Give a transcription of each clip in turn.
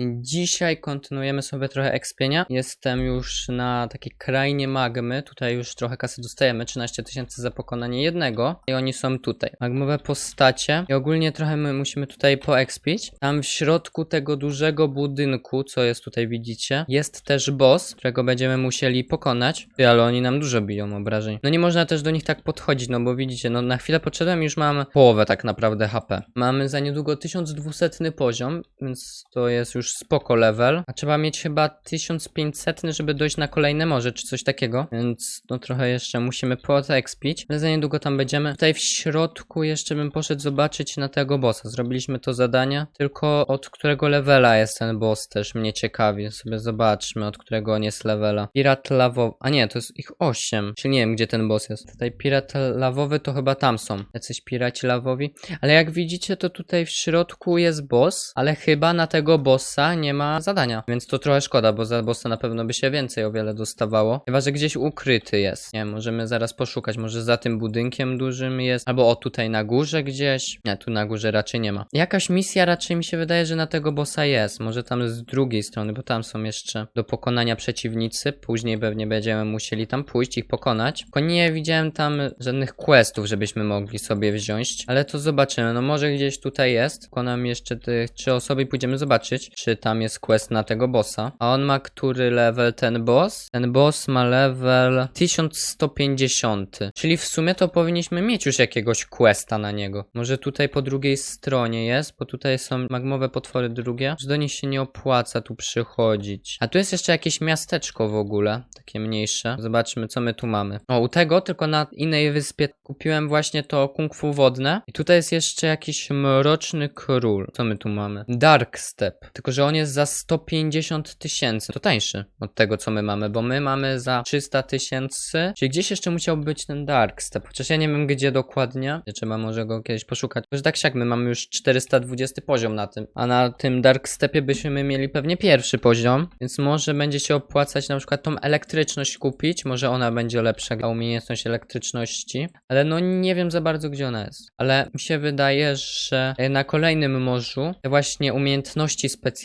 Dzisiaj kontynuujemy sobie trochę ekspienia. Jestem już na takiej krainie magmy. Tutaj już trochę kasy dostajemy. 13 tysięcy za pokonanie jednego. I oni są tutaj. Magmowe postacie. I ogólnie trochę my musimy tutaj poekspić. Tam w środku tego dużego budynku, co jest tutaj widzicie, jest też boss, którego będziemy musieli pokonać. Ale oni nam dużo biją obrażeń. No nie można też do nich tak podchodzić, no bo widzicie, no na chwilę podszedłem już mam połowę tak naprawdę HP. Mamy za niedługo 1200 poziom, więc to jest już spoko level. A trzeba mieć chyba 1500, żeby dojść na kolejne morze, czy coś takiego. Więc no trochę jeszcze musimy poekspić, ale za niedługo tam będziemy. Tutaj w środku jeszcze bym poszedł zobaczyć na tego bossa. Zrobiliśmy to zadanie, tylko od którego levela jest ten boss też mnie ciekawi. Sobie zobaczmy, od którego on jest levela. Pirat lawowy, a nie, to jest ich 8, czyli nie wiem gdzie ten boss jest. Tutaj pirat lawowy to chyba tam są. Jacyś piraci lawowi. Ale jak widzicie, to tutaj w środku jest boss, ale chyba na tego bossa nie ma zadania. Więc to trochę szkoda, bo za bossa na pewno by się więcej o wiele dostawało. Chyba, że gdzieś ukryty jest. Nie, możemy zaraz poszukać. Może za tym budynkiem dużym jest. Albo o tutaj na górze gdzieś. Nie, tu na górze raczej nie ma. Jakaś misja raczej mi się wydaje, że na tego bossa jest. Może tam z drugiej strony, bo tam są jeszcze do pokonania przeciwnicy. Później pewnie będziemy musieli tam pójść, ich pokonać. Tylko nie widziałem tam żadnych questów, żebyśmy mogli sobie wziąć. Ale to zobaczymy. No może gdzieś tutaj jest. Pokonam jeszcze tych trzy osoby i pójdziemy zobaczyć, czy tam jest quest na tego bossa. A on ma który level ten boss? Ten boss ma level 1150. Czyli w sumie to powinniśmy mieć już jakiegoś questa na niego. Może tutaj po drugiej stronie jest, bo tutaj są magmowe potwory drugie, że do nich się nie opłaca tu przychodzić. A tu jest jeszcze jakieś miasteczko w ogóle, takie mniejsze. Zobaczmy, co my tu mamy. O, u tego, tylko na innej wyspie kupiłem właśnie to kung fu wodne. I tutaj jest jeszcze jakiś mroczny król. Co my tu mamy? Dark Step. Tylko, że on jest za 150 tysięcy. To tańszy od tego, co my mamy, bo my mamy za 300 tysięcy. Czyli gdzieś jeszcze musiał być ten Dark Step. Chociaż ja nie wiem, gdzie dokładnie. Trzeba może go kiedyś poszukać. Że tak siak, my mamy już 420 poziom na tym. A na tym Dark Stepie byśmy mieli pewnie pierwszy poziom. Więc może będzie się opłacać na przykład tą elektryczność kupić. Może ona będzie lepsza dla umiejętność elektryczności. Ale no nie wiem za bardzo, gdzie ona jest. Ale mi się wydaje, że na kolejnym morzu te właśnie umiejętności specjalne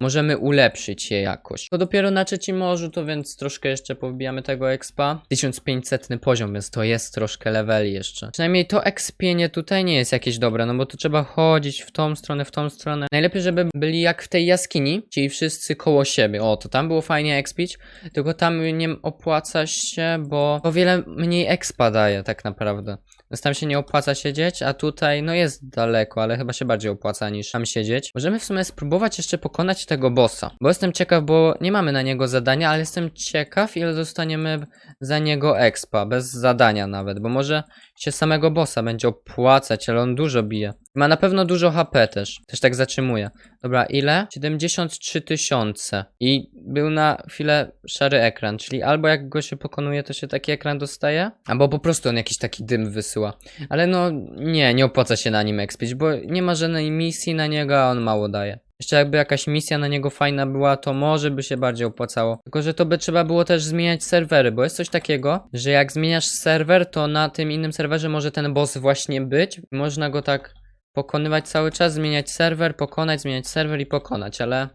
możemy ulepszyć je jakoś. To dopiero na trzecim morzu, to więc troszkę jeszcze powbijamy tego expa. 1500 poziom, więc to jest troszkę leveli jeszcze. Przynajmniej to expienie tutaj nie jest jakieś dobre, no bo to trzeba chodzić w tą stronę, w tą stronę. Najlepiej, żeby byli jak w tej jaskini, czyli wszyscy koło siebie. O, to tam było fajnie expić, tylko tam nie opłaca się, bo o wiele mniej expa daje tak naprawdę. Więc tam się nie opłaca siedzieć, a tutaj no jest daleko, ale chyba się bardziej opłaca niż tam siedzieć. Możemy w sumie spróbować jeszcze pokonać tego bossa, bo jestem ciekaw, bo nie mamy na niego zadania, ale jestem ciekaw ile dostaniemy za niego expa, bez zadania nawet, bo może się samego bossa będzie opłacać, ale on dużo bije. Ma na pewno dużo HP też, też tak zatrzymuje. Dobra, ile? 73 tysiące i był na chwilę szary ekran, czyli albo jak go się pokonuje, to się taki ekran dostaje, albo po prostu on jakiś taki dym wysyła. Ale no nie, nie opłaca się na nim expić, bo nie ma żadnej misji na niego, a on mało daje. Jeszcze jakby jakaś misja na niego fajna była, to może by się bardziej opłacało. Tylko, że to by trzeba było też zmieniać serwery, bo jest coś takiego, że jak zmieniasz serwer, to na tym innym serwerze może ten boss właśnie być. Można go tak pokonywać cały czas, zmieniać serwer, pokonać, zmieniać serwer i pokonać, ale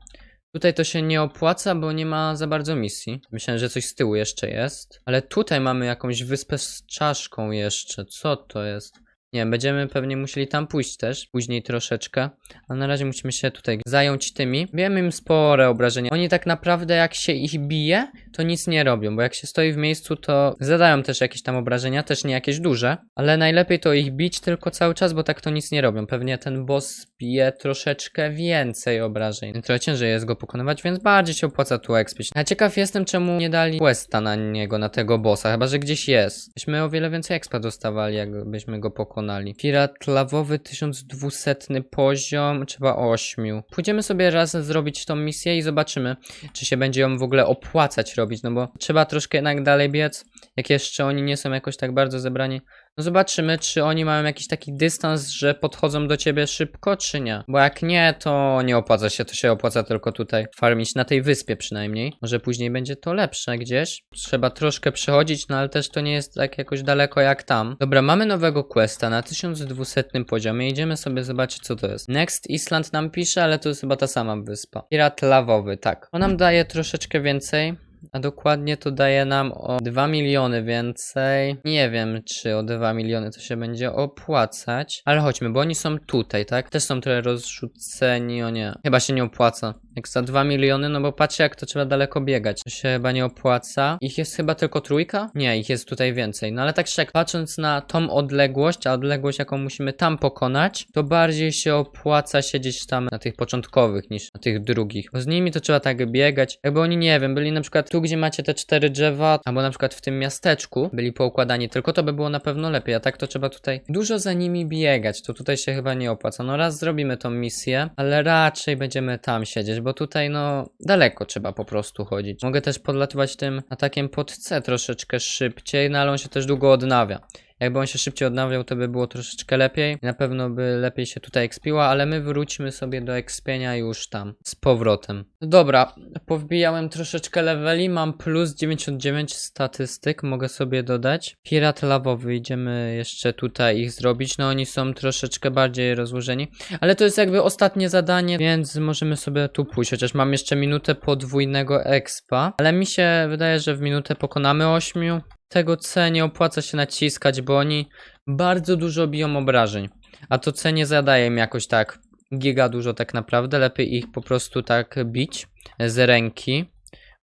tutaj to się nie opłaca, bo nie ma za bardzo misji. Myślałem, że coś z tyłu jeszcze jest. Ale tutaj mamy jakąś wyspę z czaszką jeszcze. Co to jest? Nie będziemy pewnie musieli tam pójść też, później troszeczkę, a na razie musimy się tutaj zająć tymi. Wiemy im spore obrażenia. Oni tak naprawdę jak się ich bije, to nic nie robią, bo jak się stoi w miejscu, to zadają też jakieś tam obrażenia, też nie jakieś duże, ale najlepiej to ich bić tylko cały czas, bo tak to nic nie robią. Pewnie ten boss bije troszeczkę więcej obrażeń. Trochę ciężej jest go pokonywać, więc bardziej się opłaca tu expić. A ciekaw jestem, czemu nie dali questa na niego, na tego bossa, chyba że gdzieś jest. Byśmy o wiele więcej expa dostawali, jakbyśmy go pokonali. Pirat lawowy 1200 poziom, trzeba 8. Pójdziemy sobie raz zrobić tą misję i zobaczymy, czy się będzie ją w ogóle opłacać robić, no bo trzeba troszkę jednak dalej biec, jak jeszcze oni nie są jakoś tak bardzo zebrani, No zobaczymy, czy oni mają jakiś taki dystans, że podchodzą do ciebie szybko, czy nie. Bo jak nie, to nie opłaca się, to się opłaca tylko tutaj farmić, na tej wyspie przynajmniej. Może później będzie to lepsze gdzieś. Trzeba troszkę przechodzić, no ale też to nie jest tak jakoś daleko jak tam. Dobra, mamy nowego questa na 1200 poziomie. Idziemy sobie zobaczyć, co to jest. Next Island nam pisze, ale to jest chyba ta sama wyspa. Pirat lawowy, tak. On nam daje troszeczkę więcej. A dokładnie to daje nam o 2 miliony więcej. Nie wiem, czy o 2 miliony to się będzie opłacać. Ale chodźmy, bo oni są tutaj, tak? Też są trochę rozrzuceni, o nie. Chyba się nie opłaca. Jak za 2 miliony, no bo patrzcie, jak to trzeba daleko biegać. To się chyba nie opłaca. Ich jest chyba tylko trójka? Nie, ich jest tutaj więcej. No ale tak szczek, patrząc na tą odległość, a odległość, jaką musimy tam pokonać, to bardziej się opłaca siedzieć tam na tych początkowych niż na tych drugich. Bo z nimi to trzeba tak biegać. Jakby oni, nie wiem, byli na przykład tu, gdzie macie te cztery drzewa, albo na przykład w tym miasteczku byli poukładani, tylko to by było na pewno lepiej, a tak to trzeba tutaj dużo za nimi biegać, to tutaj się chyba nie opłaca. No raz zrobimy tą misję, ale raczej będziemy tam siedzieć, bo tutaj no daleko trzeba po prostu chodzić. Mogę też podlatywać tym atakiem pod C troszeczkę szybciej, no ale on się też długo odnawia. Jakby on się szybciej odnawiał, to by było troszeczkę lepiej. Na pewno by lepiej się tutaj ekspiła, ale my wróćmy sobie do ekspienia już tam z powrotem. Dobra, powbijałem troszeczkę leveli, mam plus 99 statystyk, mogę sobie dodać. Pirat lawowy, idziemy jeszcze tutaj ich zrobić. No oni są troszeczkę bardziej rozłożeni, ale to jest jakby ostatnie zadanie, więc możemy sobie tu pójść. Chociaż mam jeszcze minutę podwójnego expa, ale mi się wydaje, że w minutę pokonamy 8 tego C nie opłaca się naciskać, bo oni bardzo dużo biją obrażeń. A to C nie zadaje im jakoś tak giga dużo tak naprawdę. Lepiej ich po prostu tak bić z ręki.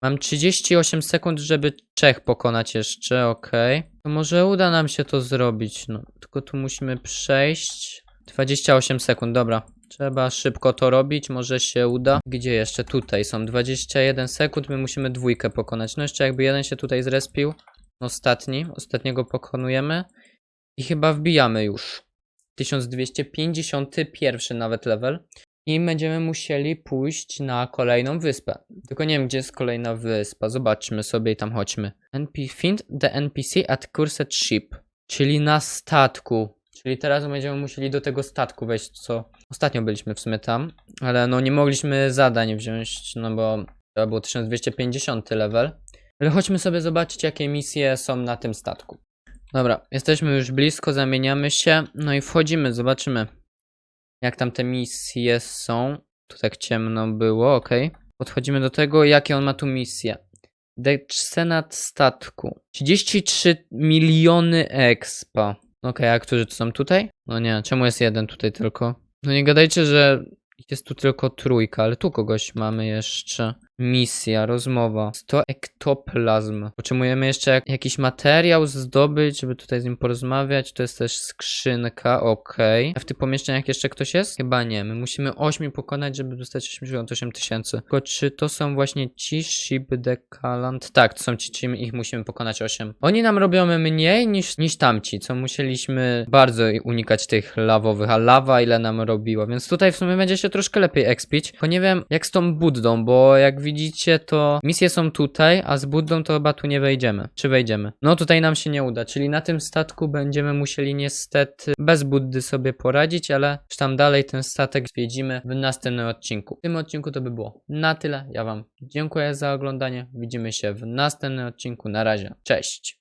Mam 38 sekund, żeby Czech pokonać jeszcze, ok. To może uda nam się to zrobić, no. Tylko tu musimy przejść. 28 sekund, dobra. Trzeba szybko to robić, może się uda. Gdzie jeszcze? Tutaj są 21 sekund, my musimy dwójkę pokonać. No jeszcze jakby jeden się tutaj zrespił. Ostatni, ostatniego pokonujemy i chyba wbijamy już. 1251 nawet level. I będziemy musieli pójść na kolejną wyspę. Tylko nie wiem, gdzie jest kolejna wyspa. Zobaczmy sobie i tam chodźmy. NP find the NPC at cursed ship. Czyli na statku. Czyli teraz będziemy musieli do tego statku wejść, co ostatnio byliśmy w sumie tam. Ale no nie mogliśmy zadań wziąć, no bo to było 1250 level. Ale chodźmy sobie zobaczyć, jakie misje są na tym statku. Dobra, jesteśmy już blisko, zamieniamy się. No i wchodzimy, zobaczymy, jak tam te misje są. Tu tak ciemno było, ok. Podchodzimy do tego, jakie on ma tu misje. Decenat statku. 33 miliony expa. Ok, a którzy to są tutaj? No nie, czemu jest jeden tutaj tylko? No nie gadajcie, że jest tu tylko trójka, ale tu kogoś mamy jeszcze. Misja, rozmowa. 100 ektoplazm. Potrzebujemy jeszcze jak, jakiś materiał zdobyć, żeby tutaj z nim porozmawiać. To jest też skrzynka, okej. A w tych pomieszczeniach jeszcze ktoś jest? Chyba nie. My musimy 8 pokonać, żeby dostać 88 tysięcy. Tylko czy to są właśnie ci Ship Decalant? Tak, to są ci, ci, ich musimy pokonać 8. Oni nam robią mniej niż, niż tamci, co musieliśmy bardzo unikać tych lawowych, a lawa ile nam robiła, więc tutaj w sumie będzie się troszkę lepiej expić. Tylko nie wiem jak z tą Buddą, bo jak widzicie to misje są tutaj, a z Buddą to chyba tu nie wejdziemy. Czy wejdziemy? No tutaj nam się nie uda, czyli na tym statku będziemy musieli niestety bez Buddy sobie poradzić, ale już tam dalej ten statek zwiedzimy w następnym odcinku. W tym odcinku to by było na tyle. Ja wam dziękuję za oglądanie. Widzimy się w następnym odcinku. Na razie. Cześć!